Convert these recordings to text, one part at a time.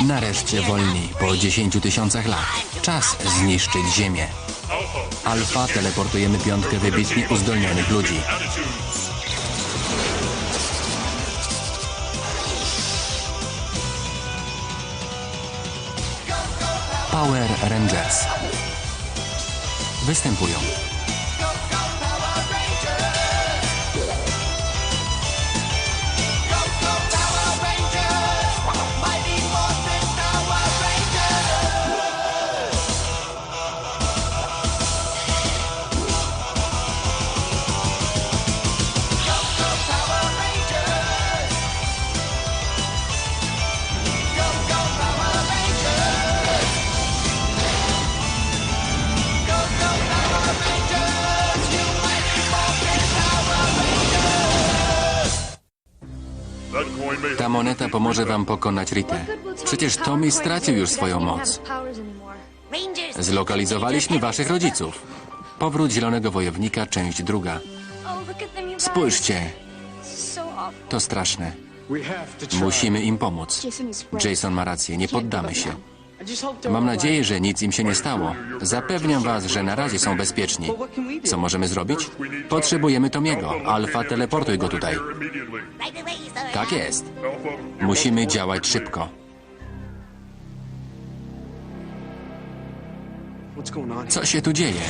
Nareszcie wolni, po 10 tysiącach lat. Czas zniszczyć Ziemię. Alfa teleportujemy piątkę wybitnie uzdolnionych ludzi. Power Rangers. Występują moneta pomoże wam pokonać Ritę. Przecież Tommy stracił już swoją moc. Zlokalizowaliśmy waszych rodziców. Powrót Zielonego Wojownika, część druga. Spójrzcie, to straszne. Musimy im pomóc. Jason ma rację, nie poddamy się. Mam nadzieję, że nic im się nie stało. Zapewniam was, że na razie są bezpieczni. Co możemy zrobić? Potrzebujemy Tomiego. Alfa, teleportuj go tutaj. Tak jest. Musimy działać szybko. Co się tu dzieje?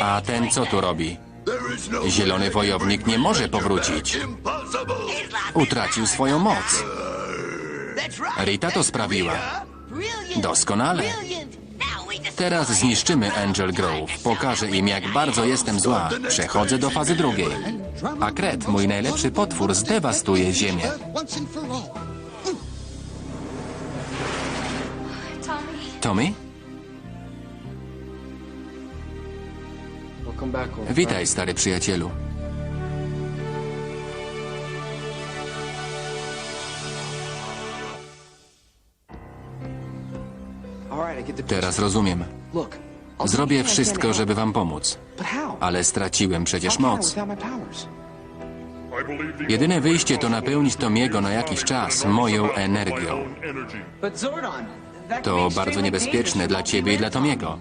A ten co tu robi? Zielony wojownik nie może powrócić. Utracił swoją moc. Rita to sprawiła. Doskonale. Teraz zniszczymy Angel Grove. Pokażę im, jak bardzo jestem zła. Przechodzę do fazy drugiej. A Kret, mój najlepszy potwór, zdewastuje Ziemię. Tommy? Witaj, stary przyjacielu. Teraz rozumiem. Zrobię wszystko, żeby wam pomóc. Ale straciłem przecież moc. Jedyne wyjście to napełnić Tomiego na jakiś czas moją energią. To bardzo niebezpieczne dla ciebie i dla Tomiego.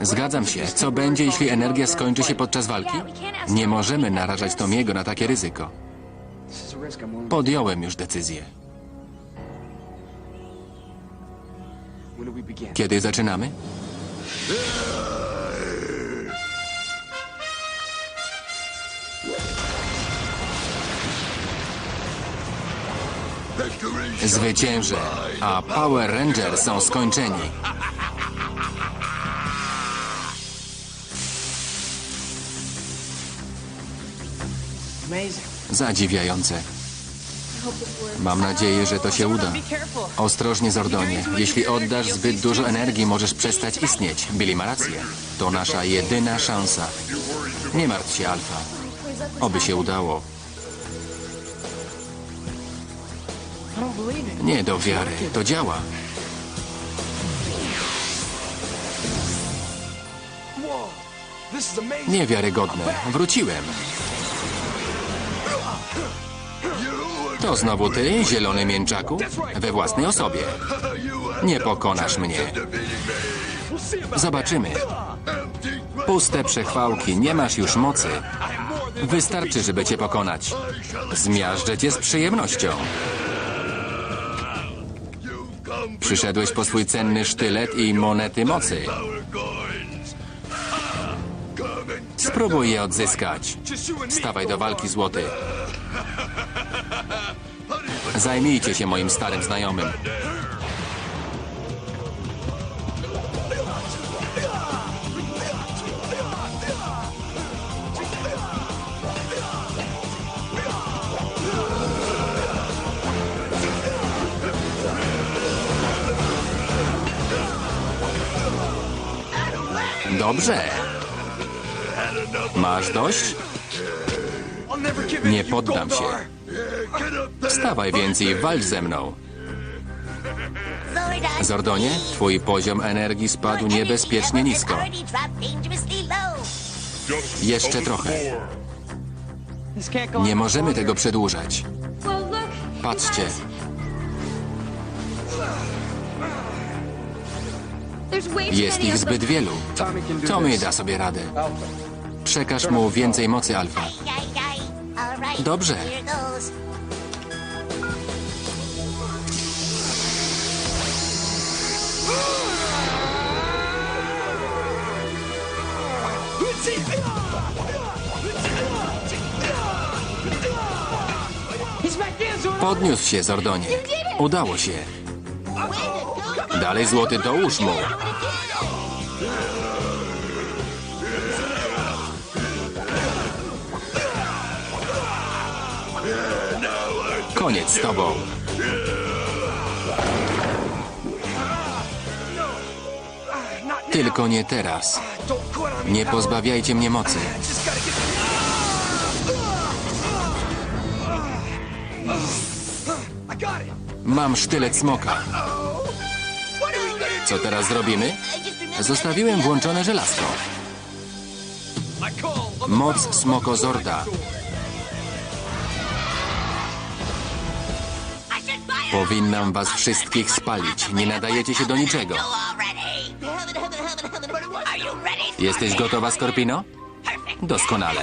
Zgadzam się. Co będzie, jeśli energia skończy się podczas walki? Nie możemy narażać Tomiego na takie ryzyko. Podjąłem już decyzję. Kiedy zaczynamy? Zwyciężę, a Power Rangers są skończeni. Zadziwiające. Mam nadzieję, że to się uda. Ostrożnie, Zordonie. Jeśli oddasz zbyt dużo energii, możesz przestać istnieć. Billy ma rację. To nasza jedyna szansa. Nie martw się, Alfa. Oby się udało. Nie do wiary. To działa. Niewiarygodne. Wróciłem. To znowu ty, zielony mięczaku? We własnej osobie. Nie pokonasz mnie. Zobaczymy. Puste przechwałki, nie masz już mocy. Wystarczy, żeby cię pokonać. Zmiażdżę cię z przyjemnością. Przyszedłeś po swój cenny sztylet i monety mocy. Spróbuj je odzyskać. Stawaj do walki, złoty. Zajmijcie się moim starym znajomym. Dobrze. Masz dość? Nie poddam się. Wstawaj więc i walcz ze mną. Zordonie, twój poziom energii spadł niebezpiecznie nisko. Jeszcze trochę. Nie możemy tego przedłużać. Patrzcie, jest ich zbyt wielu. Tommy da sobie radę. Przekaż mu więcej mocy, Alfa. Dobrze. Podniósł się, Zordonie. Udało się. Dalej, złoty, dołóż mu. Koniec z tobą. Tylko nie teraz. Nie pozbawiajcie mnie mocy. Mam sztylet smoka. Co teraz zrobimy? Zostawiłem włączone żelazko. Moc smokozorda. Powinnam was wszystkich spalić. Nie nadajecie się do niczego. Jesteś gotowa, Skorpino? Doskonale.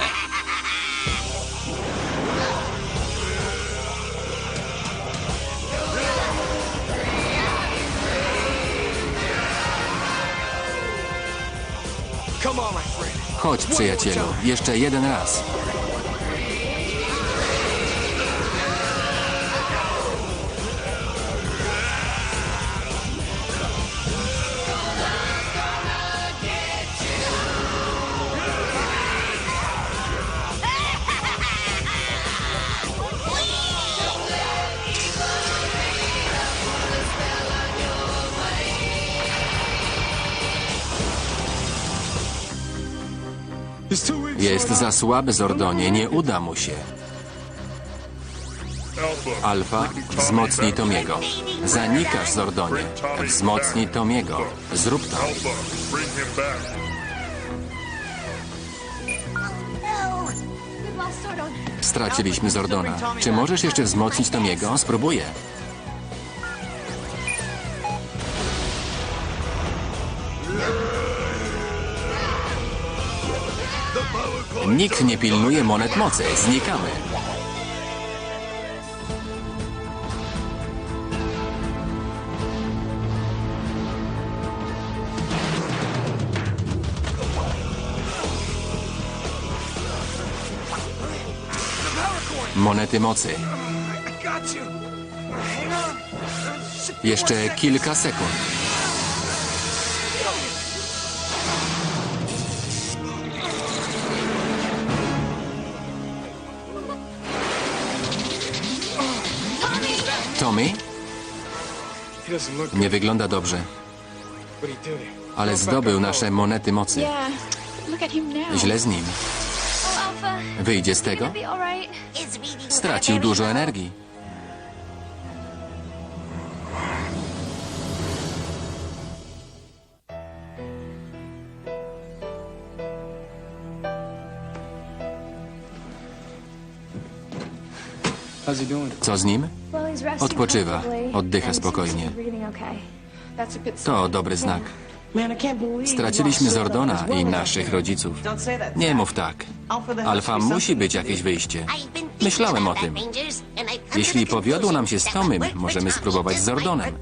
Chodź, przyjacielu. Jeszcze jeden raz. Jest za słaby, Zordonie. Nie uda mu się. Alfa, wzmocnij Tomiego. Zanikasz, Zordonie. Wzmocnij Tomiego. Zrób to. Straciliśmy Zordona. Czy możesz jeszcze wzmocnić Tomiego? Spróbuję. Nikt nie pilnuje monet mocy. Znikamy. Monety mocy. Jeszcze kilka sekund. Tommy? Nie wygląda dobrze, ale zdobył nasze monety mocy. Źle z nim. Wyjdzie z tego? Stracił dużo energii. Co z nim? Odpoczywa. Oddycha spokojnie. To dobry znak. Straciliśmy Zordona i naszych rodziców. Nie mów tak. Alfa musi być jakieś wyjście. Myślałem o tym. Jeśli powiodło nam się z Tomym, możemy spróbować z Zordonem.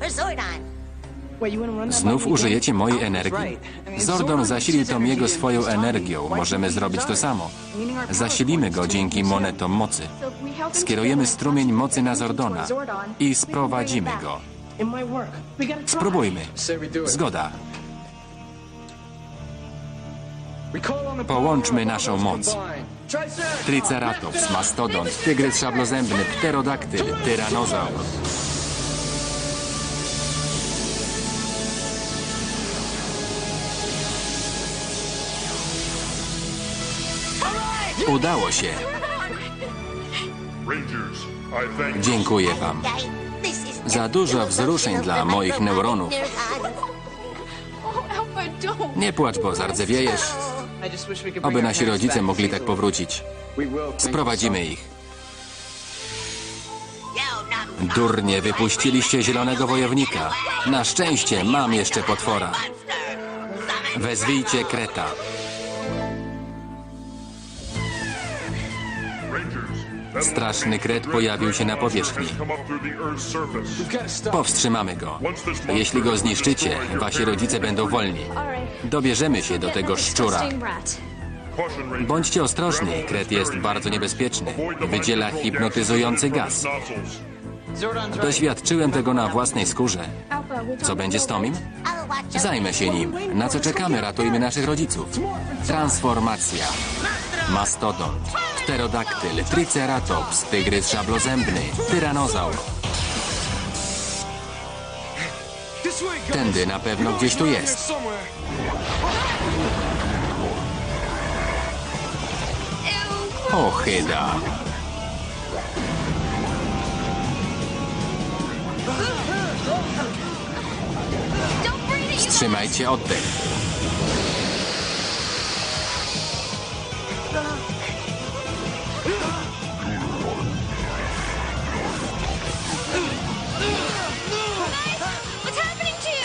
Znów użyjecie mojej energii? Zordon zasilił Tomiego swoją energią. Możemy zrobić to samo. Zasilimy go dzięki monetom mocy. Skierujemy strumień mocy na Zordona i sprowadzimy go. Spróbujmy. Zgoda. Połączmy naszą moc. Triceratops, mastodont, tygrys szablozębny, pterodaktyl, tyranozaur. Udało się. Dziękuję wam. Za dużo wzruszeń dla moich neuronów. Nie płacz, bo zardzewiejesz. Oby nasi rodzice mogli tak powrócić. Sprowadzimy ich. Durnie, wypuściliście zielonego wojownika. Na szczęście mam jeszcze potwora. Wezwijcie Kreta. Straszny kret pojawił się na powierzchni. Powstrzymamy go. Jeśli go zniszczycie, wasi rodzice będą wolni. Dobierzemy się do tego szczura. Bądźcie ostrożni, kret jest bardzo niebezpieczny. Wydziela hipnotyzujący gaz. Doświadczyłem tego na własnej skórze. Co będzie z Tomim? Zajmę się nim. Na co czekamy? Ratujmy naszych rodziców. Transformacja. Mastodont, pterodaktyl, triceratops, tygrys szablozębny, tyranozaur. Tędy na pewno gdzieś tu jest. Ochyda. Wstrzymajcie oddech.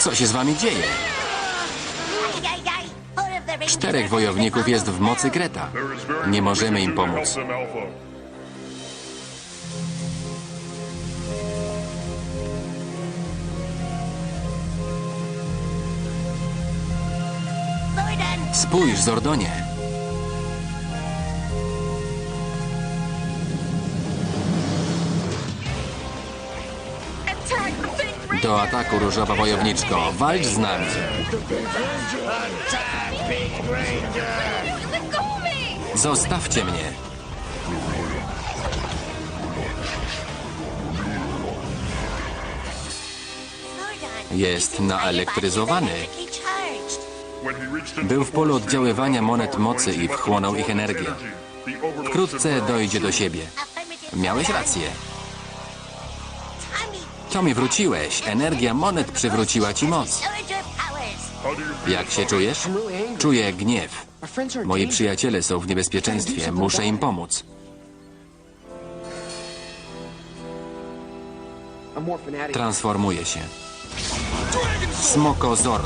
Co się z wami dzieje? Czterech wojowników jest w mocy Kreta. Nie możemy im pomóc. Spójrz, Zordonie. Do ataku, różowa wojowniczko. Walcz z nami. Zostawcie mnie. Jest naelektryzowany. Był w polu oddziaływania monet mocy i wchłonął ich energię. Wkrótce dojdzie do siebie. Miałeś rację. Tommy, wróciłeś. Energia monet przywróciła ci moc. Jak się czujesz? Czuję gniew. Moi przyjaciele są w niebezpieczeństwie. Muszę im pomóc. Transformuję się. Smokozor.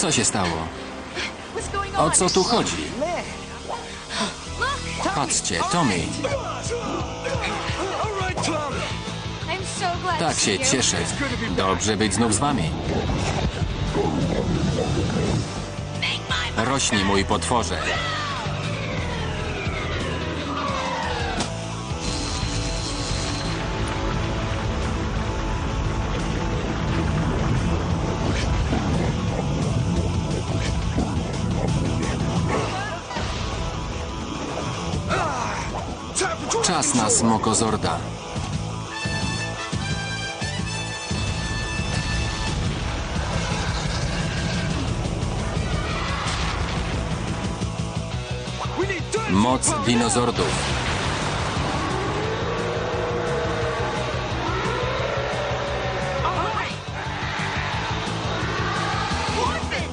Co się stało? O co tu chodzi? Patrzcie, Tommy. Tak się cieszę. Dobrze być znów z wami. Rośnij, mój potworze. Czas smokozorda. Moc dinozordów.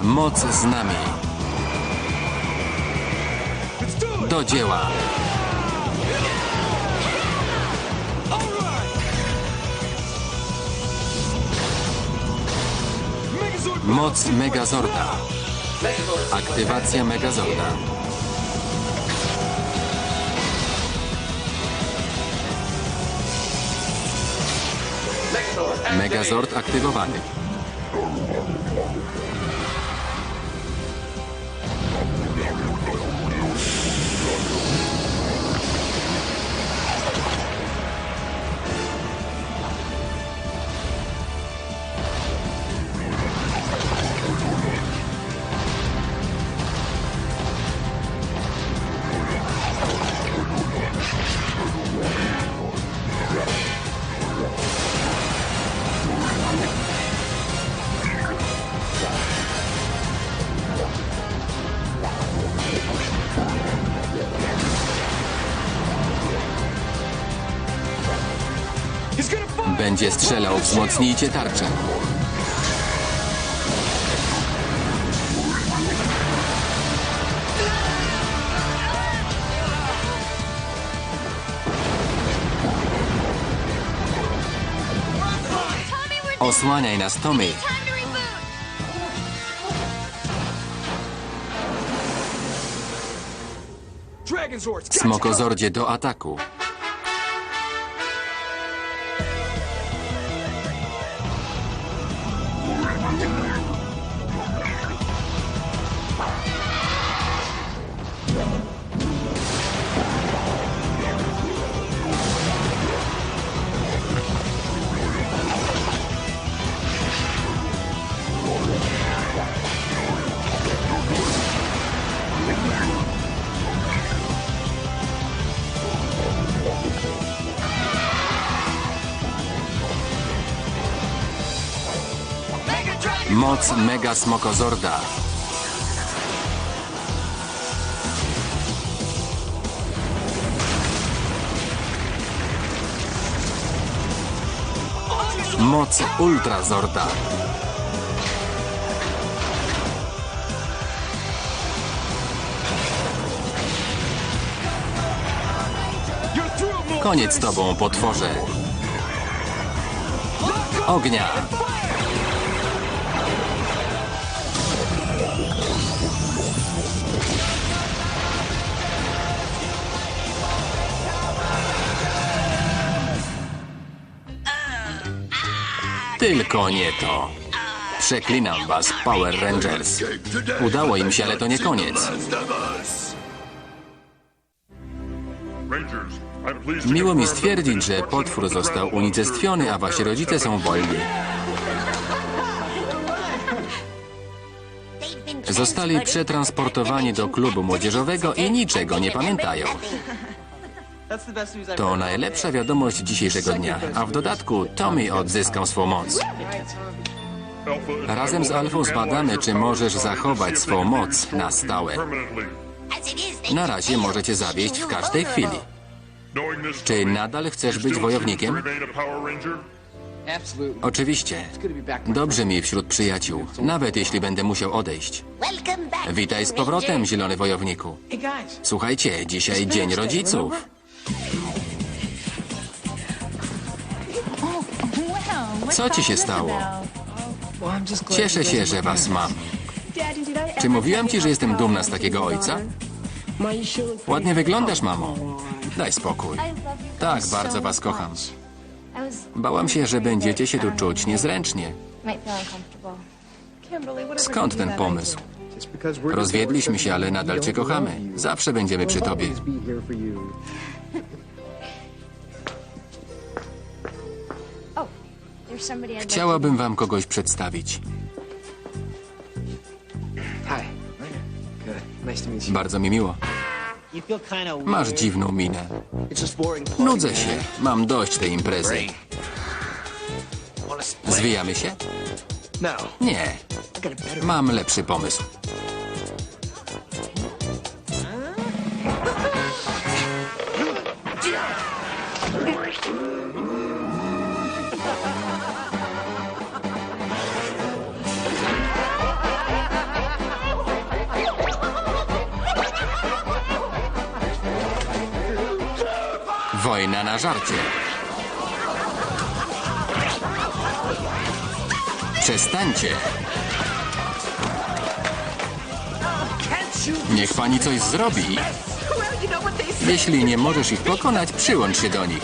Moc z nami. Do dzieła. Moc Megazorda. Aktywacja Megazorda. Megazord aktywowany. Będzie strzelał, wzmocnijcie tarczę. Osłaniaj nas, Tommy. Smokozordzie do ataku. Moc Mega Smokozorda. Moc Ultrazorda. Koniec tobą, potworze. Ognia. Tylko nie to. Przeklinam was, Power Rangers. Udało im się, ale to nie koniec. Miło mi stwierdzić, że potwór został unicestwiony, a wasi rodzice są wolni. Zostali przetransportowani do klubu młodzieżowego i niczego nie pamiętają. To najlepsza wiadomość dzisiejszego dnia, a w dodatku Tommy odzyskał swą moc. Razem z Alfą zbadamy, czy możesz zachować swą moc na stałe. Na razie możecie zawieść w każdej chwili. Czy nadal chcesz być wojownikiem? Oczywiście. Dobrze mi wśród przyjaciół, nawet jeśli będę musiał odejść. Witaj z powrotem, zielony wojowniku. Słuchajcie, dzisiaj dzień rodziców. Co ci się stało? Cieszę się, że was mam. Czy mówiłam ci, że jestem dumna z takiego ojca? Ładnie wyglądasz, mamo. Daj spokój. Tak, bardzo was kocham. Bałam się, że będziecie się tu czuć niezręcznie. Skąd ten pomysł? Rozwiedliśmy się, ale nadal cię kochamy. Zawsze będziemy przy tobie. Oh, there's somebody I'd like to Chciałabym wam kogoś przedstawić. Hi. Good. Nice to meet you. Bardzo mi miło. Masz dziwną minę. Nudzę się. Mam dość tej imprezy. Zwijamy się? No. Nie. Mam lepszy pomysł. Wojna na żarcie. Przestańcie. Niech pani coś zrobi. Jeśli nie możesz ich pokonać, przyłącz się do nich.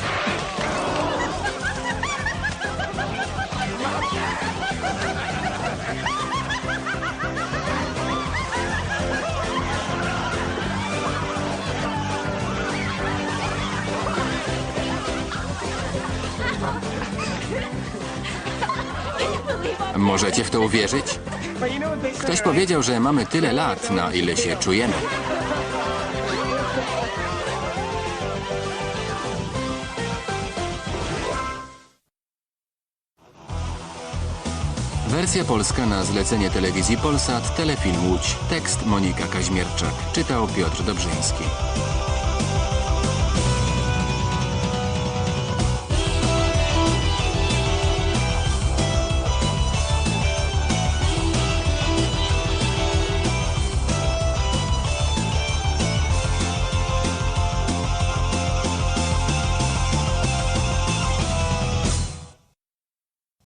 Możecie w to uwierzyć? Ktoś powiedział, że mamy tyle lat, na ile się czujemy. Wersja polska na zlecenie telewizji Polsat, Telefilm Łódź. Tekst Monika Kaźmierczak. Czytał Piotr Dobrzyński.